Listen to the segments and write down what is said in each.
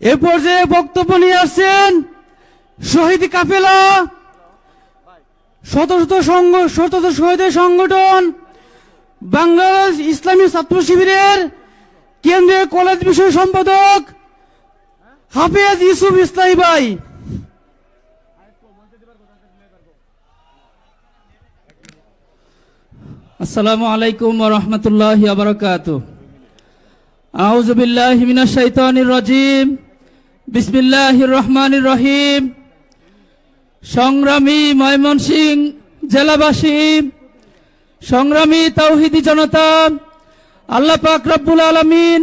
এ পর্যায়ে বক্তব্য নিয়ে আসছেন শহীদ কাফেলা শত শত সংঘ শত শহীদের সংগঠন, বাংলাদেশ ইসলামী ছাত্র শিবিরের কেন্দ্রীয় কলেজ বিষয় সম্পাদক হাফিজ ইউসুফ ইসলামী ভাই। আসসালামু আলাইকুম রাহমাতুল্লাহি ওয়া বারাকাতুহু। আউযু বিল্লাহি মিনাশ শাইতানির রাজিম। বিসমিল্লাহির রহমানির রহিম সংগ্রামী ময়মনসিং জেলাবাসী, সংগ্রামী তাওহিদি জনতা, আল্লাহ পাক রব্বুল আলামিন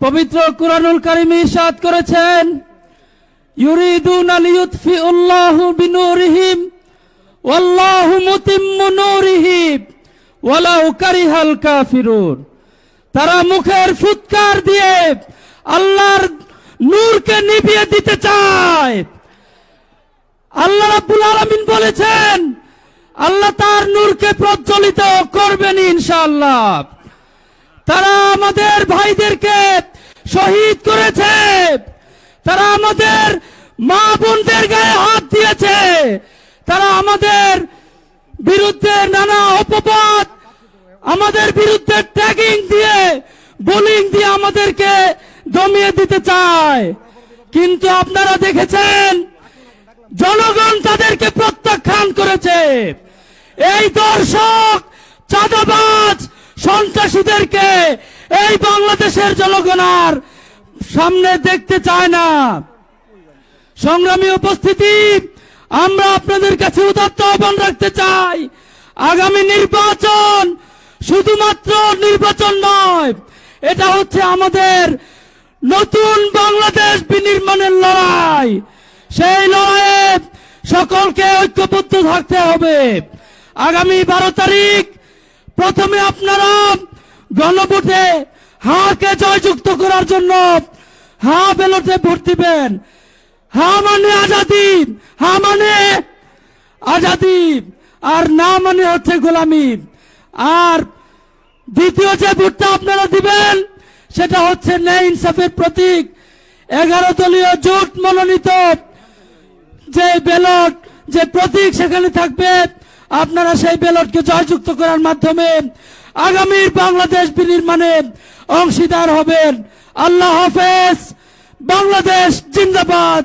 পবিত্র কুরআনুল কারীমে ইরশাদ করেছেন। ইউরিদুন লিইউতফিউল্লাহু বিনুরিহিম, ওয়াল্লাহু মুতিম্মু নূরিহি ওয়ালাউ কারিহাল কাফিরুন। তারা মুখের ফুৎকার দিয়ে আল্লাহর নূরকে নিভিয়ে দিতে চায়। আল্লাহ রাব্বুল আলামিন বলেছেন, আল্লাহ তার নূরকে প্রজ্বলিত করবেন ইনশাআল্লাহ। তারা আমাদের ভাইদেরকে শহীদ করেছে। তারা আমাদের মা বোনদের গায়ে হাত দিয়েছে। তারা আমাদের বিরুদ্ধে নানা অপবাদ, আমাদের বিরুদ্ধে ট্যাগিং দিয়ে, বোলিং দিয়ে আমাদেরকে দমিয়ে দিতে চায়। কিন্তু আপনারা দেখেছেন, জনগণ তাদেরকে প্রত্যাখ্যান করেছে। এই দর্শক, চাঁদাবাজ, সন্ত্রাসীদেরকে এই বাংলাদেশের জনগণ আর সামনে দেখতে চায় না। সংগ্রামী উপস্থিতি, আমরা আপনাদের কাছে উদাত্ত আহ্বান রাখতে চাই। আগামী নির্বাচন শুধুমাত্র নির্বাচন নয়, এটা হচ্ছে আমাদের নতুন বাংলাদেশ বিনির্মাণের লড়াই। সেই লড়াইয়ে সকলকে ঐক্যবদ্ধ থাকতে হবে। আগামী বারো তারিখ প্রথমে আপনারা গণভোটে হাকে জয়যুক্ত করার জন্য হা বেলটে ভোট দিবেন। হা মানে আজাদি, হা মানে আজাদি, আর না মানে হচ্ছে গোলামি। আর দ্বিতীয় যে ভোটটা আপনারা দিবেন সেটা হচ্ছে ন্যায় ইনসাফের প্রতীক। এগারো দলীয় জোট মনোনীত যে ব্যালট, যে প্রতীক সেখানে থাকবে। আপনারা সেই ব্যালটকে জয়যুক্ত করার মাধ্যমে আগামীর বাংলাদেশ বিনির্মাণে অংশীদার হবেন। আল্লাহ হাফেজ। বাংলাদেশ জিন্দাবাদ।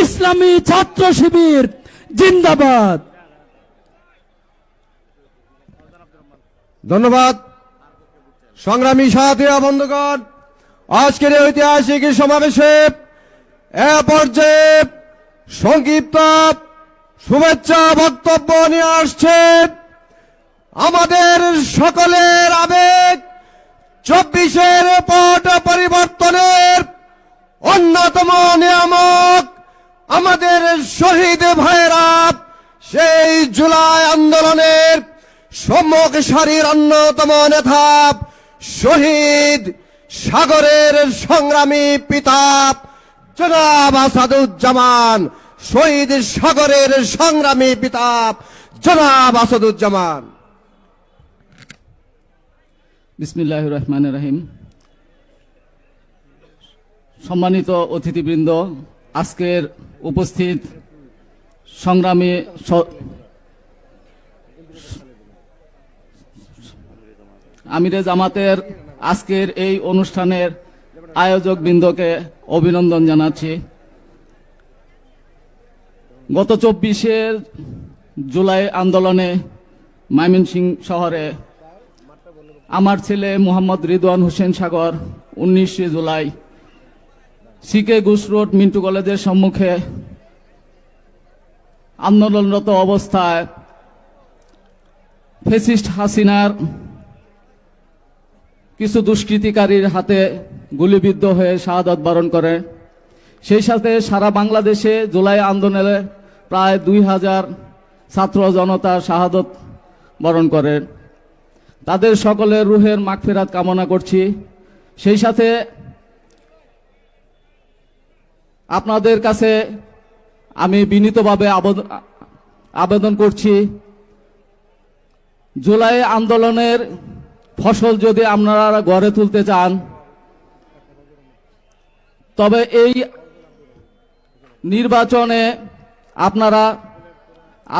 ইসলামী ছাত্র শিবির জিন্দাবাদ। ধন্যবাদ। সংগ্রামী সাথীরা, বন্ধুগণ, আজকের ঐতিহাসিক সমাবেশে এ পর্যায়ে সংক্ষিপ্ত শুভেচ্ছা বক্তব্য নিয়ে আসছে আমাদের সকলের আবেগ। চব্বিশের পট পরিবর্তনের অন্যতম নিয়ামক আমাদের শহীদ ভাইয়েরা, সেই জুলাই আন্দোলনের সম্মুখ সারির অন্যতম নেতা শহীদ সাগরের সংগ্রামী পিতা জনাব আসাদুজ্জামান, শহীদ সাগরের সংগ্রামী পিতা জনাব আসাদুজ্জামান। বিসমিল্লাহ রহমান রহিম। সম্মানিত অতিথিবৃন্দ, আজকের উপস্থিত সংগ্রামী আমিরে জামাতের আজকের এই অনুষ্ঠানের আয়োজক বৃন্দকে অভিনন্দন জানাচ্ছি। গত চব্বিশে জুলাই আন্দোলনে ময়মনসিং শহরে আমার ছেলে মোহাম্মদ রিদওয়ান হোসেন সাগর উনিশে জুলাই সিকে ঘুষ রোড মিন্টু কলেজের সম্মুখে আন্দোলনরত অবস্থায় ফেসিস্ট হাসিনার কিছু দুষ্কৃতিকারীর হাতে গুলিবিদ্ধ হয়ে শাহাদত বরণ করে। সেই সাথে সারা বাংলাদেশে জুলাই আন্দোলনে প্রায় দুই হাজার ছাত্র জনতা শাহাদত বরণ করেন তাদের সকলের রুহের মাগফিরাত কামনা করছি। সেই সাথে আপনাদের কাছে আমি বিনীতভাবে আবেদন আবেদন করছি। জুলাই আন্দোলনের ফসল যদি আপনারা গড়ে তুলতে চান, তবে এই নির্বাচনে আপনারা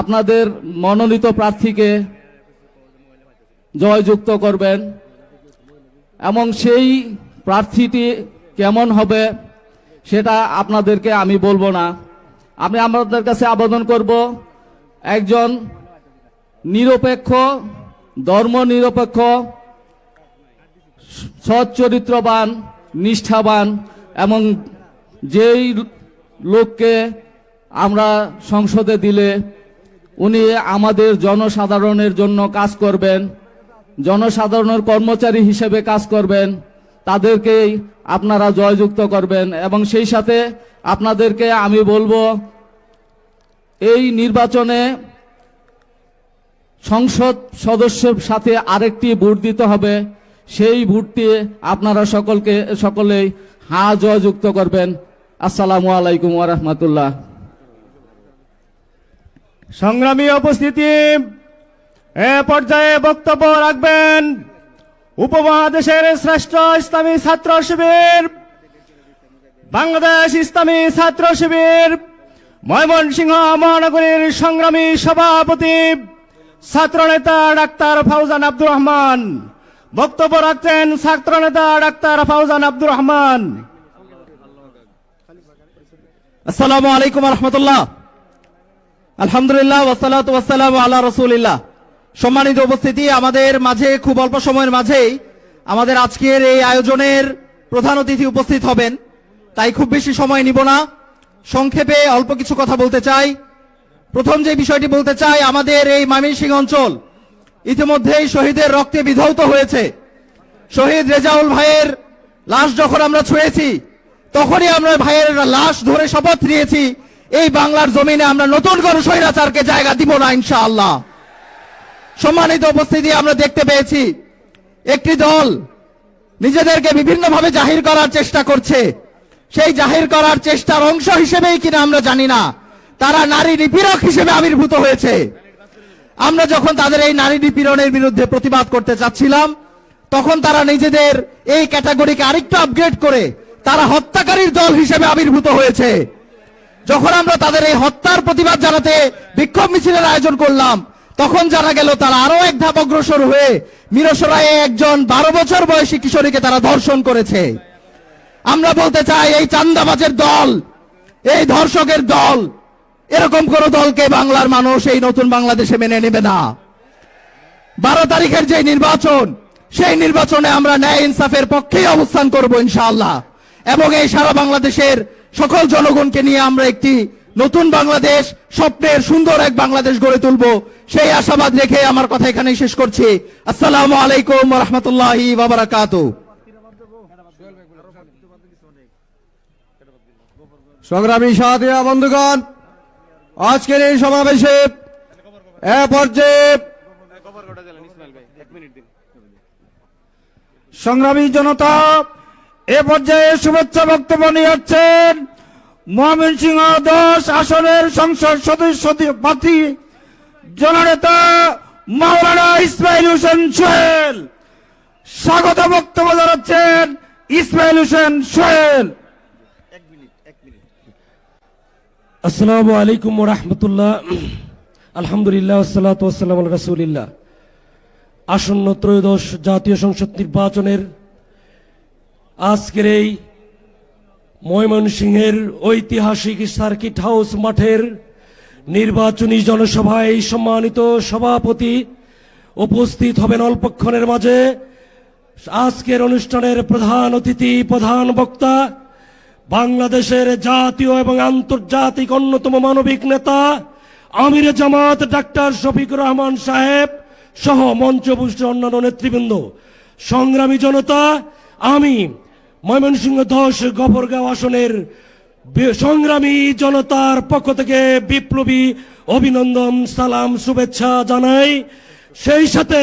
আপনাদের মনোনীত প্রার্থীকে জয়যুক্ত করবেন এবং সেই প্রার্থীটি কেমন হবে সেটা আপনাদেরকে আমি বলব না। আমি আমাদের কাছে আবেদন করব, একজন নিরপেক্ষ ধর্ম নিরপেক্ষ সৎ চরিত্রবান নিষ্ঠাবান এবং যেই লোককে আমরা সংসদে দিলে উনি আমাদের জনসাধারণের জন্য কাজ করবেন, জনসাধারণের কর্মচারী হিসেবে কাজ করবেন, তাদেরকেই আপনারা জয়যুক্ত করবেন এবং সেই সাথে আপনাদেরকে আমি বলব, এই নির্বাচনে সংসদ সদস্যের সাথে আরেকটি ভোট দিতে হবে। সেই ভোটটি আপনারা সকলকে, সকলেই হা জয়যুক্ত করবেন। আসসালামু আলাইকুম ওরহমতুল্লাহ সংগ্রামী উপস্থিতি, এ পর্যায়ে বক্তব্য রাখবেন উপমহাদেশের শ্রেষ্ঠ ইসলামী ছাত্র শিবির, বাংলাদেশ ইসলামী ছাত্র শিবির, ময়মনসিংহ মহানগরীর সংগ্রামী সভাপতি, ছাত্রনেতা ডাক্তার ফাউজান আব্দুর রহমান। বক্তব্য রাখছেন ছাত্রনেতা ডাক্তার ফাউজান আব্দুর রহমান। আসসালামু আলাইকুম রহমতুল্লাহ আলহামদুলিল্লাহ ওয়াসালাত ওয়াসালাম আল্লাহ রসুলিল্লাহ। সম্মানিত উপস্থিতি আমাদের মাঝে, খুব অল্প সময়ের মাঝেই আমাদের আজকের এই আয়োজনের প্রধান অতিথি উপস্থিত হবেন। তাই খুব বেশি সময় নিব না। সংক্ষেপে অল্প কিছু কথা বলতে চাই। প্রথম যে বিষয়টি বলতে চাই, আমাদের এই ময়মনসিংহ অঞ্চল ইতিমধ্যেই শহীদের রক্তে বিধৌত হয়েছে। শহীদ রেজাউল ভাইয়ের লাশ যখন আমরা ছুঁয়েছি, তখনই আমরা ভাইয়ের লাশ ধরে শপথ নিয়েছি, এই বাংলার জমিনে আমরা নতুন কোন স্বৈরাচারকে জায়গা দিব না ইনশাআল্লাহ। সম্মানিত উপস্থিতি, আমরা দেখতে পেয়েছি, একটি দল নিজেদেরকে বিভিন্নভাবে জাহির করার চেষ্টা করছে। সেই জাহির করার চেষ্টার অংশ হিসেবেই কিনা আমরা জানি না, তারা নারী নিপীড়ক হিসেবে আবির্ভূত হয়েছে। আমরা যখন তাদের এই নারী নিপীড়নের বিরুদ্ধে প্রতিবাদ করতে চাচ্ছিলাম, তখন তারা নিজেদের এই ক্যাটাগরিকে আরেকটু আপগ্রেড করে তারা হত্যাকারীর দল হিসেবে আবির্ভূত হয়েছে। যখন আমরা তাদের এই হত্যার প্রতিবাদ জানাতে বিক্ষোভ মিছিলের আয়োজন করলাম, তখন জানা গেল তারা আরও এক ধাপ অগ্রসর হয়ে মিরসরায়ে একজন বারো বছর বয়সী কিশোরীকে তারা ধর্ষণ করেছে। আমরা বলতে চাই, এই চান্দাবাজের দল, এই ধর্ষকের দল এরকম কোন দলকে বাংলার মানুষ এই নতুন বাংলাদেশে মেনে নেবে না। বারো তারিখের যে নির্বাচন, সেই নির্বাচনে আমরা ন্যায় ইনসাফের পক্ষেই অবস্থান করব ইনশাআল্লাহ। এবং এই সারা বাংলাদেশের সকল জনগণকে নিয়ে আমরা একটি নতুন বাংলাদেশ, স্বপ্নের সুন্দর এক বাংলাদেশ গড়ে তুলব। সেই আশাবাদ রেখে আমার কথা এখানে শেষ করছি। আসসালামু আলাইকুম রহমতুল্লাহি বাবারাকাতু সংগ্রামী সাথী, বন্ধুগণ আজকের এই সমাবেশে সংগ্রামী জনতা এ পর্যায়ে শুভেচ্ছা বক্তব্য নিয়ে যাচ্ছেন ময়মনসিংহ দশ আসনের সংসদ সদস্য প্রার্থী জননেতা মাওলানা ইসমাইল হোসেন সোহেল। স্বাগত বক্তব্য জানাচ্ছেন ইসমাইল হোসেন সোহেল। আসসালামু আলাইকুম রহমতুল্লাহ। আলহামদুলিল্লাহ সাল্লাত ওয়াসালাম রাসুলিল্লাহ। আসন্ন ত্রয়োদশ জাতীয় সংসদ নির্বাচনের আজকের এই ময়মনসিংহের ঐতিহাসিক সার্কিট হাউস মাঠের নির্বাচনী জনসভায় সম্মানিত সভাপতি উপস্থিত হবেন অল্পক্ষণের মাঝে। আজকের অনুষ্ঠানের প্রধান অতিথি, প্রধান বক্তা বাংলাদেশের জাতীয় এবং আন্তর্জাতিক অন্যতম মানবিক নেতা আমির জামাত ডাক্তার শফিকুর রহমান সাহেব সহ মঞ্চপুষ্ট অন্যান্য নেতৃবৃন্দ। সংগ্রামী জনতা, আমি ময়মনসিংহ দশ গফরগাঁও আসনের সংগ্রামী জনতার পক্ষ থেকে বিপ্লবী অভিনন্দন, সালাম, শুভেচ্ছা জানাই। সেই সাথে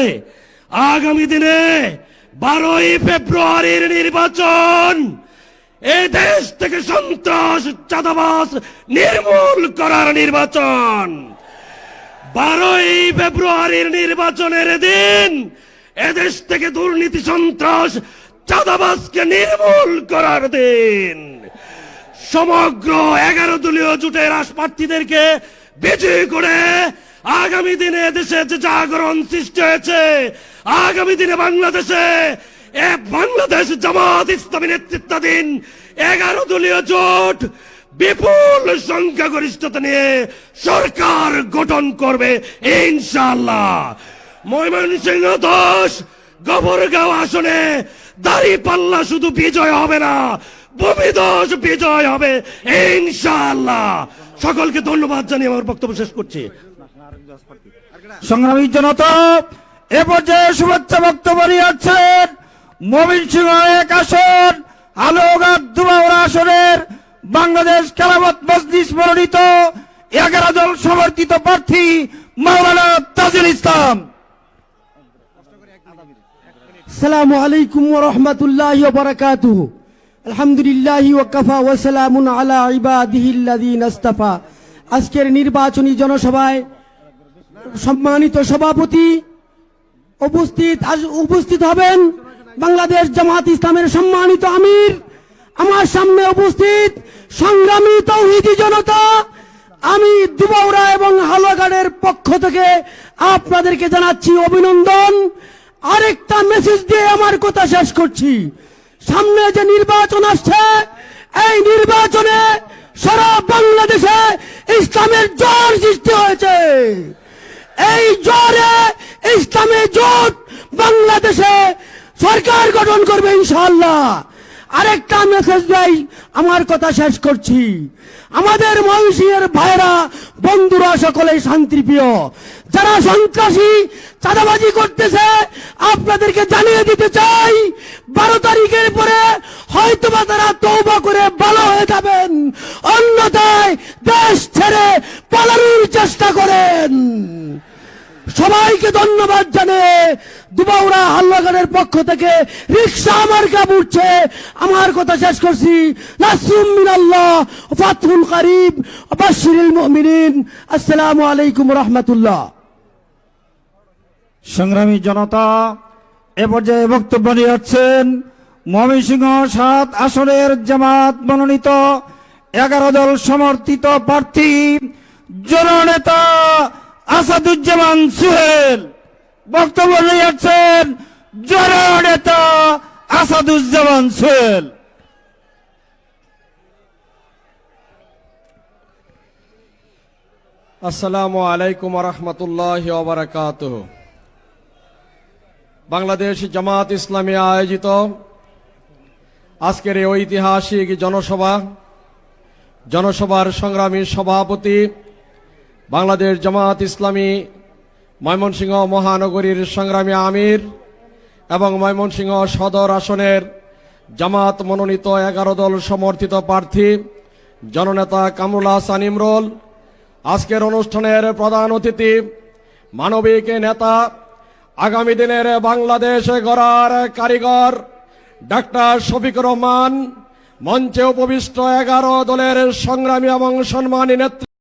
আগামী দিনে বারোই ফেব্রুয়ারির নির্বাচন! এই দেশ থেকে সন্ত্রাস চাঁদাবাস নির্মূল করার নির্বাচন। বারোই ফেব্রুয়ারির নির্বাচনের দিন এদেশ থেকে দুর্নীতি, সন্ত্রাস, চাঁদাবাজকে নির্মূল করার দিন। সমগ্র এগারো দলীয় জোটের প্রার্থীদেরকে বিজয়ী করে আগামী দিনে দেশে যে জাগরণ সৃষ্টি হয়েছে, আগামী দিনে বাংলাদেশে এ বাংলাদেশ জামাত ইসলামী নেতৃত্বাধীন এগারো দলীয় জোট বিপুল সংখ্যাগরিষ্ঠতা নিয়ে সরকার গঠন করবে, ইনশাআল্লাহ। ময়মনসিংহ দোষ গবরগাঁও আসনে দাড়ি পাল্লা শুধু বিজয় হবে না ভূমিদোষ বিজয় হবে ইনশাল্লাহ সকলকে ধন্যবাদ জানিয়ে আমার বক্তব্য শেষ করছি। সংগ্রামী জনতা, এ পর্যায়ে শুভেচ্ছা বক্তব্য যাচ্ছেন মমিন সিংহ এক আসন আসনের বাংলাদেশ খেলাফত মজলিস মনোনীত এগারো জন সমর্থিত প্রার্থী মাওলানা তাজুল ইসলাম। সালাম আলাইকুম রহমতুল্লাহ বারাকাতু আলহামদুলিল্লাহ ওয়াকাফা ওয়াসালামুন আলা ইবাদিহিল্লাযিন আস্তাফা। আজকের নির্বাচনী জনসভায় সম্মানিত সভাপতি উপস্থিত উপস্থিত হবেন বাংলাদেশ জামাত ইসলামের সম্মানিত আমির, আমার সামনে উপস্থিত সংগ্রামী তৌহিদি জনতা, আমি দুবাউরা এবং হালুয়াঘাটের পক্ষ থেকে আপনাদেরকে জানাচ্ছি অভিনন্দন। আরেকটা মেসেজ দিয়ে আমার কথা শেষ করছি। সামনে যে নির্বাচন আসছে, এই নির্বাচনে সারা বাংলাদেশে ইসলামের জ্বর সৃষ্টি হয়েছে। এই জ্বরে ইসলামী জোট বাংলাদেশে সরকার গঠন করবে ইনশাআল্লাহ। আরেকটা মেসেজ দেই, আমার কথা শেষ করছি। আমাদের ময়মনসিংহের ভাইরা, বন্ধুরা সকলেই শান্তিপ্রিয়। যারা সন্ত্রাসী, চাঁদাবাজি করতেছে, আপনাদেরকে জানিয়ে দিতে চাই, বারো তারিখের পরে হয়তোবা তারা তৌবা করে ভালো হয়ে যাবেন। অন্যথায় দেশ ছেড়ে পালানোর চেষ্টা করেন। সবাইকে ধন্যবাদ জানিয়ে দুবাউরা হাল্লাগারের পক্ষ থেকে রিক্সা আমার কাপড়ছে আমার কথা শেষ করছি। নাসরুম মিনাল্লাহ ফাতহুল কারিব বাশিরুল মুমিনিন। আসসালামু আলাইকুম রাহমাতুল্লাহ। সংগ্রামী জনতা, এ পর্যায়ে বক্তব্য নিয়ে যাচ্ছেন ময়মনসিংহ সাত আসনের জামাত মনোনীত এগারো দল সমর্থিত প্রার্থী জননেতা আসাদুজ্জামান সুহেল। বক্তব্য নিয়ে যাচ্ছেন জননেতা আসাদুজ্জামান সুহেল। আসসালামু আলাইকুম রহমতুল্লাহ ওবরাকাত বাংলাদেশ জামাত ইসলামী আয়োজিত আজকের এই ঐতিহাসিক জনসভা, জনসভার সংগ্রামী সভাপতি বাংলাদেশ জামাত ইসলামী ময়মনসিংহ মহানগরীর সংগ্রামী আমির এবং ময়মনসিংহ সদর আসনের জামাত মনোনীত এগারো দল সমর্থিত প্রার্থী জননেতা কামরুল হাসান ইমরুল। আজকের অনুষ্ঠানের প্রধান অতিথি মানবিক নেতা আগামী দিনের বাংলাদেশ গড়ার কারিগর ডাক্তার শফিক রহমান। মঞ্চে উপবিষ্ট এগারো দলের সংগ্রামী এবং সম্মানী নেতৃত্ব